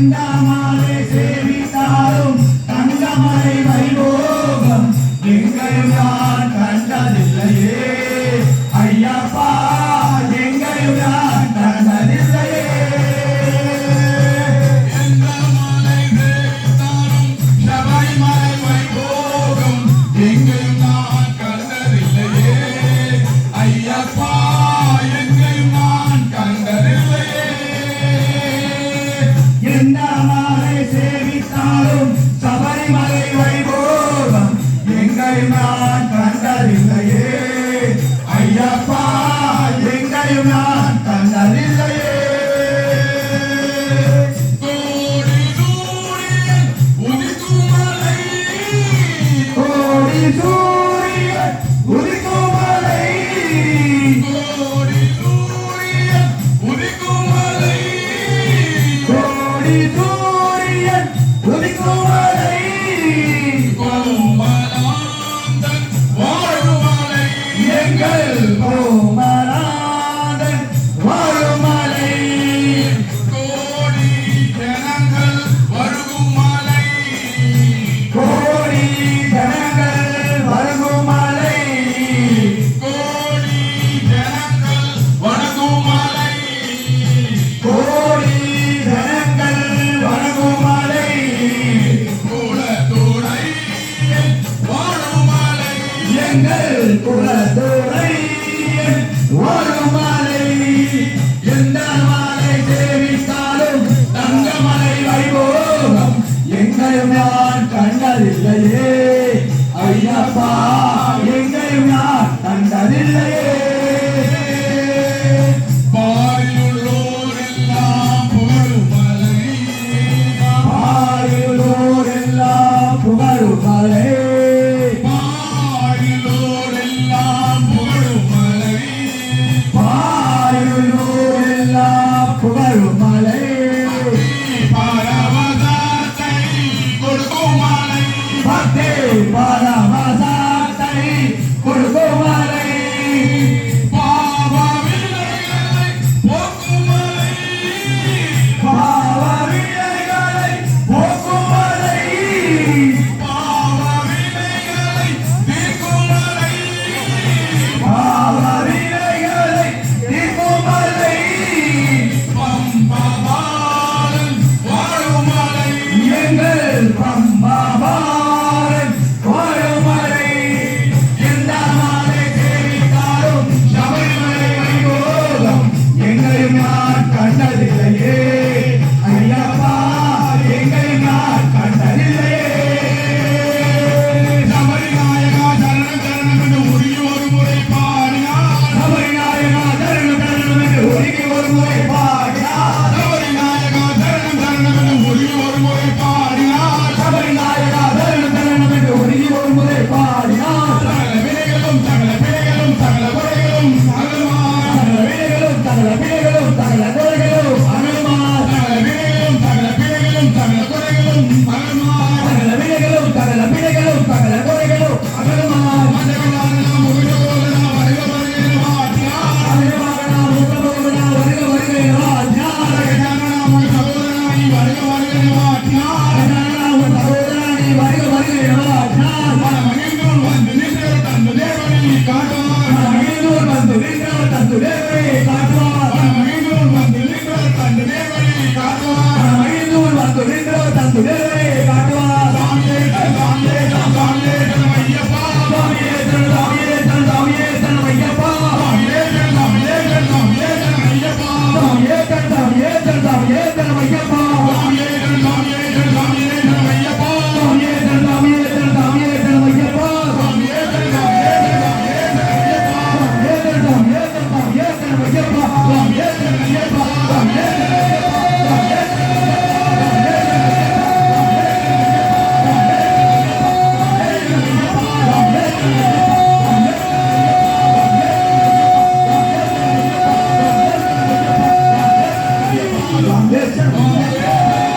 செந்தாமாலே சேவித்தாலும் Thangamalai You know. எங்கள் கோமநாதன் வாழும் மலை கோடி ஜனங்கள் வருகும் மலை கோடி ஜனங்கள் வருகும் மலை கோடி ஜனங்கள் வருகும் மலை கோடி ஜனங்கள் வருகும் மலை கூட தோடை வாழும் எங்கள் குலத்துறை ஒரு மாலை எந்த மாலை சேவித்தாலும் தங்கமலை வைபோகம். எங்களையும் நான் கண்டதில்லையே ஐயப்பா எங்களையும் நான் கண்டதில்லையே. புகழும் மலை para matarte por tu mal parte para Amém.